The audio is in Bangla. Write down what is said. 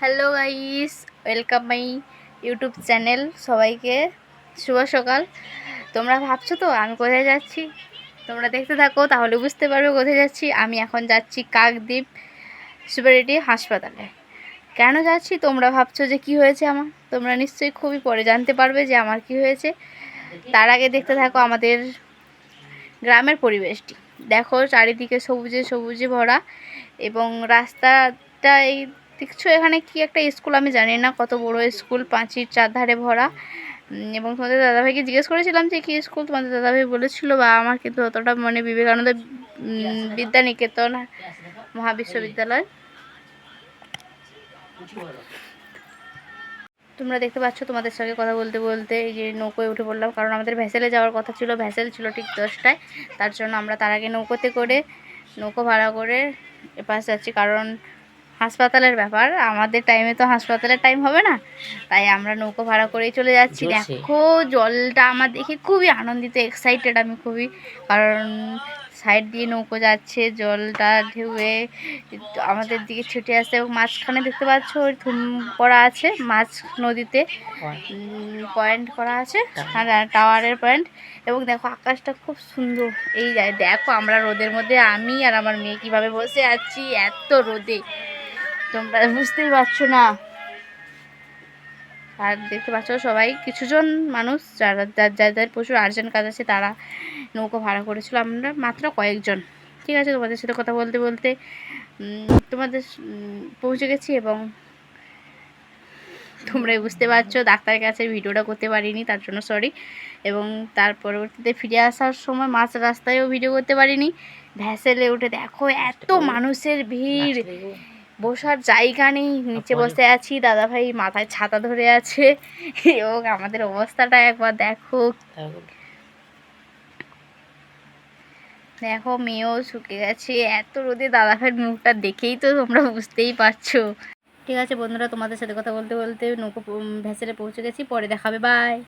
Hello guys welcome my YouTube channel সবাইকে শুভ সকাল। তোমরা ভাবছ তো আমি কোথায় যাচ্ছি? তোমরা দেখতে থাকো, তাহলে বুঝতে পারবে কোথায় যাচ্ছি। আমি এখন যাচ্ছি কাকদ্বীপ সুপারিটি হাসপাতালে। কেন যাচ্ছি? তোমরা ভাবছ যে কি হয়েছে আমার? তোমরা নিশ্চয়ই খুবই পরে জানতে পারবে যে আমার কি হয়েছে। তার আগে দেখতে থাকো আমাদের গ্রামের পরিবেশটি। দেখো, চারিদিকে সবুজে সবুজে ভরা এবং রাস্তাটা এই দেখছ এখানে কি একটা স্কুল আমি জানি না, কত বড় স্কুল, পাঁচির চারধারে ভরা। এবং তোমাদের দাদাভাইকে জিজ্ঞেস করেছিলাম যে কি স্কুল, তোমাদের দাদাভাই বলেছিল বা আমার কিন্তু অতটা মানে বিবেকানন্দ বিদ্যানিকেতন, মহাবিশ্ববিদ্যালয়। তোমরা দেখতে পাচ্ছ তোমাদের সঙ্গে কথা বলতে বলতে এই যে নৌকোয় উঠে পড়লাম, কারণ আমাদের ভ্যাসেলে যাওয়ার কথা ছিল, ভ্যাসেল ছিল ঠিক দশটায়। তার জন্য আমরা তার আগে নৌকোতে করে, নৌকো ভাড়া করে এপাশ যাচ্ছি, কারণ হাসপাতালের ব্যাপার। আমাদের টাইমে তো হাসপাতালের টাইম হবে না। তাই আমরা নৌকো ভাড়া করেই চলে যাচ্ছি। দেখো জলটা আমার দেখে খুবই আনন্দিত এক্সাইটেড আমি খুবই। কারণ সাইড দিয়ে নৌকো যাচ্ছে জলটা ঢেউয়ে আমাদের দিকে ছুটে আসছে এবং মাঝখানে দেখতে পাচ্ছ ওই থুম করা আছে মাছ নদীতে। পয়েন্ট করা আছে। টাওয়ারের পয়েন্ট এবং দেখো আকাশটা খুব সুন্দর। এই যায় দেখো আমরা রোদের মধ্যে আমি আর আমার মেয়ে কীভাবে বসে আছি এত রোদে। তোমরা বুঝতেই পারছ না। আর দেখতে পাচ্ছ সবাই, কিছুজন মানুষ, যারা যাদের প্রচুর আর্জেন্ট কাজ আছে, তারা নৌকো ভাড়া করেছিল। আমরা মাত্র কয়েকজন। ঠিক আছে, তোমাদের সাথে কথা বলতে বলতে তোমাদের পৌঁছে গেছি এবং তোমরাই বুঝতে পারছ, ডাক্তারের কাছে ভিডিওটা করতে পারিনি, তার জন্য সরি এবং তার পরবর্তীতে ফিরে আসার সময় মাঝ রাস্তায়ও ভিডিও করতে পারিনি। ভ্যাসেলে উঠে দেখো, এত মানুষের ভিড়। বসার জায়গা নেই নিচে বসে আছি দাদা ভাই মাথায় ছাতা ধরে আছে। এবং আমাদের অবস্থাটা একবার দেখো। দেখো। মেয়েও শুকে গেছে। এত রোদে দাদা ভাইয়ের মুখটা দেখেই তো তোমরা বুঝতেই পারছ। ঠিক আছে বন্ধুরা তোমাদের সাথে কথা বলতে বলতে নৌকো ভেসেলে পৌঁছে গেছি। পরে দেখাবে বাই